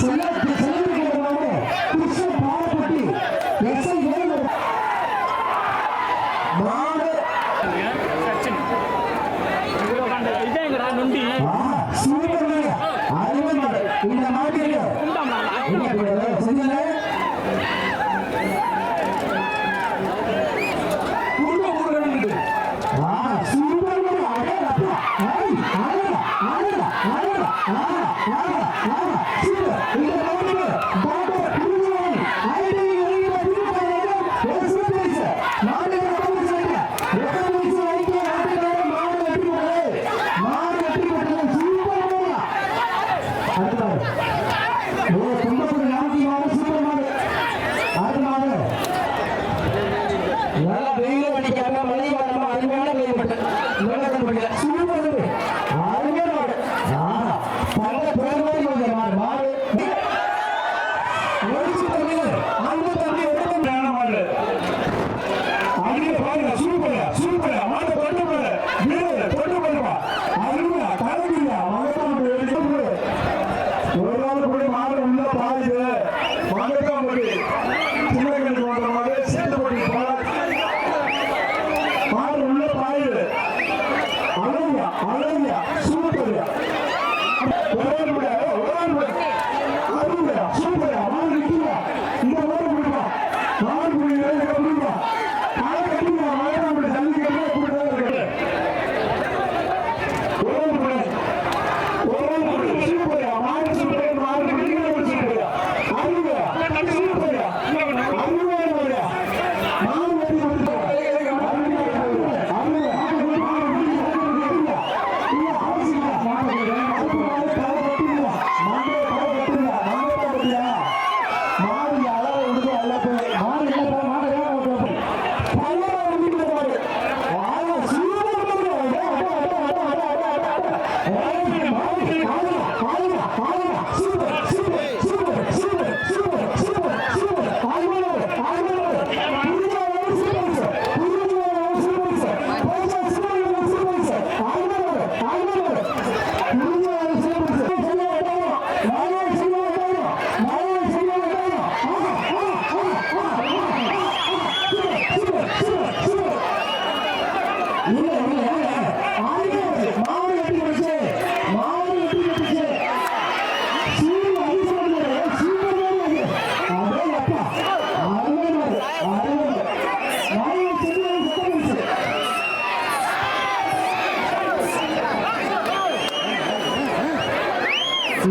Fırlat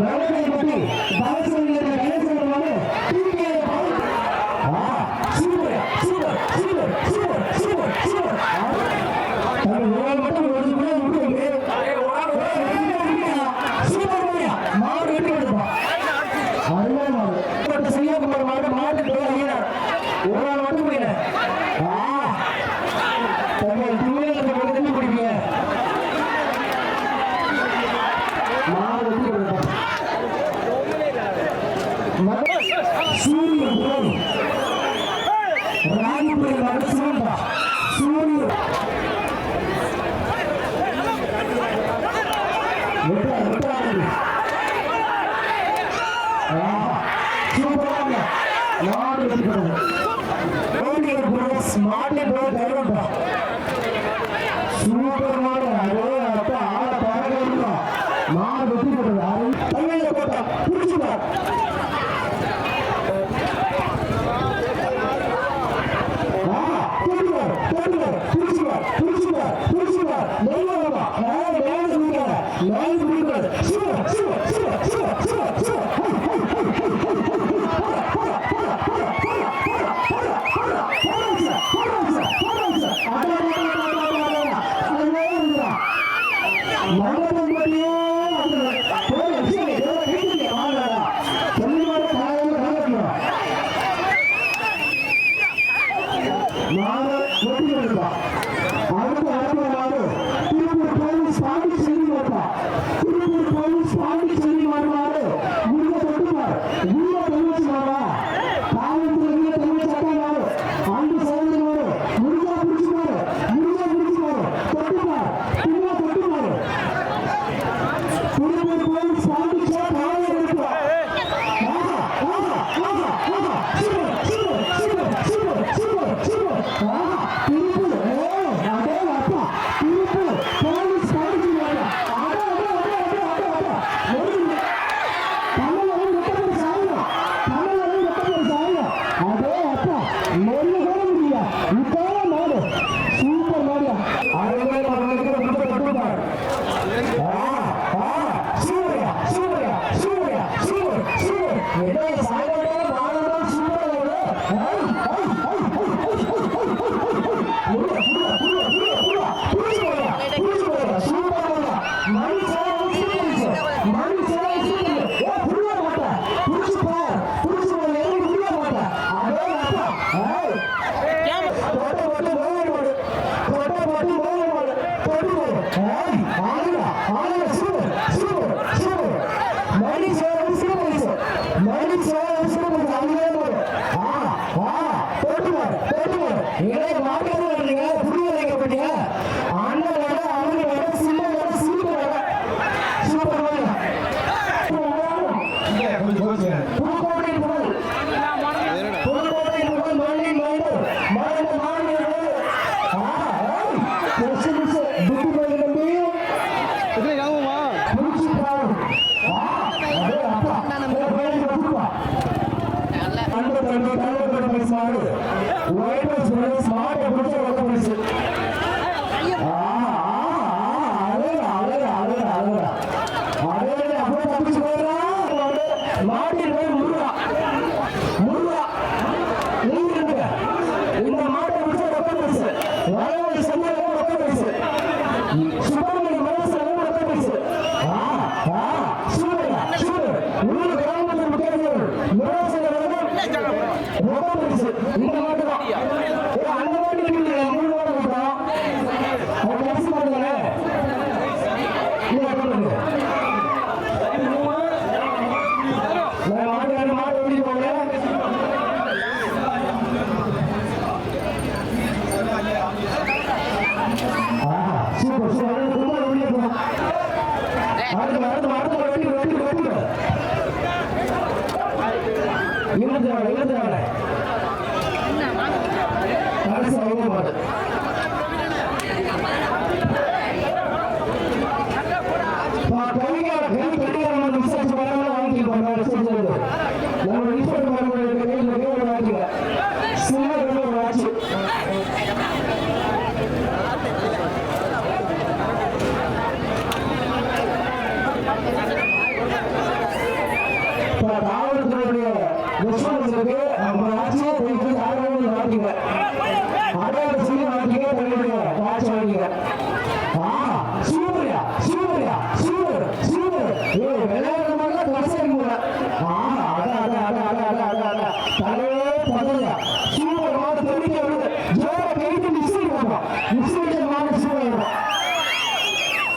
నలభై மாட்டின் பேர் தெய்வம்டா சூப்பர் மாடு அதே அப்ப ஆட பாருங்க மாடு வெற்றி போடுறது அரை தலைமையில போட்டா. புடிச்சு பார் Let's go. Entonces, இங்கிருந்து வாங்க இங்கிருந்து வாங்க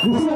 Oof.